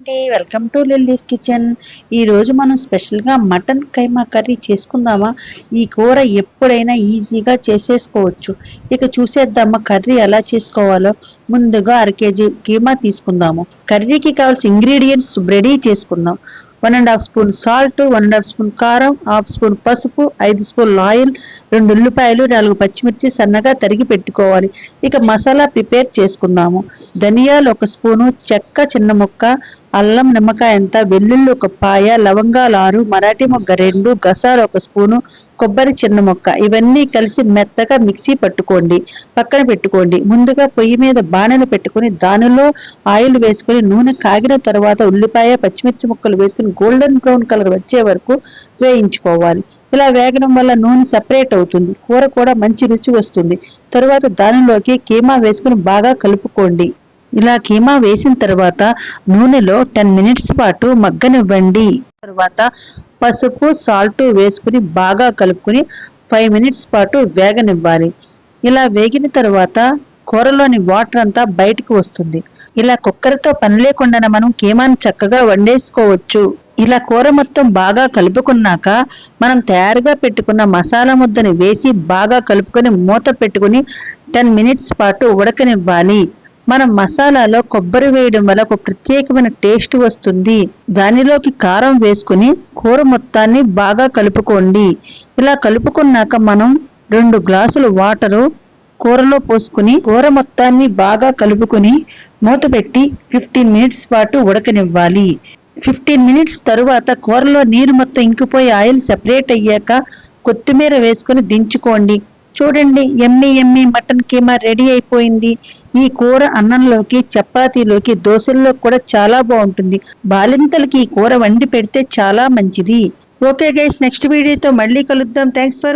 అండి. Welcome to lilies kitchen ఈరోజు మనం స్పెషల్గా మటన్ కైమా కర్రీ చేసుకుందామా? ఈ కూర ఎప్పుడైనా ఈజీగా చేసేసుకోవచ్చు. ఇక చూసేద్దామా కర్రీ ఎలా చేసుకోవాలో? ముందుగా అర కేజీ కీమా తీసుకుందాము. కర్రీకి కావాల్సిన ఇంగ్రీడియంట్స్ రెడీ చేసుకుందాం. One and half spoon salt one and half spoon కారం హాఫ్ స్పూన్ పసుపు ఐదు స్పూన్ ఆయిల్ రెండు ఉల్లిపాయలు నాలుగు పచ్చిమిర్చి సన్నగా తరిగి పెట్టుకోవాలి. ఇక మసాలా ప్రిపేర్ చేసుకుందాము. ధనియాలు ఒక స్పూను చెక్క చిన్న ముక్క అల్లం నిమ్మకాయ ఎంత వెల్లుల్లి ఒక పాయ లవంగాలు ఆరు మరాఠీ మొగ్గ రెండు గసాలు ఒక స్పూను కొబ్బరి చిన్న మొక్క. ఇవన్నీ కలిసి మెత్తగా మిక్సీ పట్టుకోండి. పక్కన పెట్టుకోండి. ముందుగా పొయ్యి మీద బాణలు పెట్టుకొని దానిలో ఆయిల్ వేసుకొని నూనె కాగిన తర్వాత ఉల్లిపాయ పచ్చిమిర్చి ముక్కలు వేసుకొని గోల్డెన్ బ్రౌన్ కలర్ వచ్చే వరకు వేయించుకోవాలి. ఇలా వేగడం వల్ల నూనె సెపరేట్ అవుతుంది. కూర కూడా మంచి రుచి వస్తుంది. తరువాత దానిలోకి కీమా వేసుకుని బాగా కలుపుకోండి. ఇలా కీమా వేసిన తర్వాత నూనెలో టెన్ మినిట్స్ పాటు మగ్గనివ్వండి. తర్వాత పసుపు సాల్ట్ వేసుకుని బాగా కలుపుకుని ఫైవ్ మినిట్స్ పాటు వేగనివ్వాలి. ఇలా వేగిన తర్వాత కూరలోని వాటర్ అంతా బయటకు వస్తుంది. ఇలా కుక్కర్తో పని లేకుండా మనం కీమాను చక్కగా వండేసుకోవచ్చు. ఇలా కూర మొత్తం బాగా కలుపుకున్నాక మనం తయారుగా పెట్టుకున్న మసాలా ముద్దని వేసి బాగా కలుపుకొని మూత పెట్టుకుని టెన్ మినిట్స్ పాటు ఉడకనివ్వాలి. మనం మసాలాలో కొబ్బరి వేయడం వల్ల ఒక ప్రత్యేకమైన టేస్ట్ వస్తుంది. దానిలోకి కారం వేసుకుని కూర మొత్తాన్ని బాగా కలుపుకోండి. ఇలా కలుపుకున్నాక మనం రెండు గ్లాసులు వాటరు కూరలో పోసుకుని కూర మొత్తాన్ని బాగా కలుపుకుని మూత పెట్టి ఫిఫ్టీన్ మినిట్స్ పాటు ఉడకనివ్వాలి. ఫిఫ్టీన్ మినిట్స్ తరువాత కూరలో నీరు మొత్తం ఇంకిపోయి ఆయిల్ సెపరేట్ అయ్యాక కొత్తిమీర వేసుకుని దించుకోండి. చూడండి ఎమ్మి ఎమ్మి మటన్ కీమా రెడీ అయిపోయింది. ఈ కూర అన్నంలోకి చపాతీలోకి దోశల్లో కూడా చాలా బాగుంటుంది. బాలింతలకి ఈ కూర వండి పెడితే చాలా మంచిది. ఓకే గైస్ నెక్స్ట్ వీడియోతో మళ్ళీ కలుద్దాం. Thanks for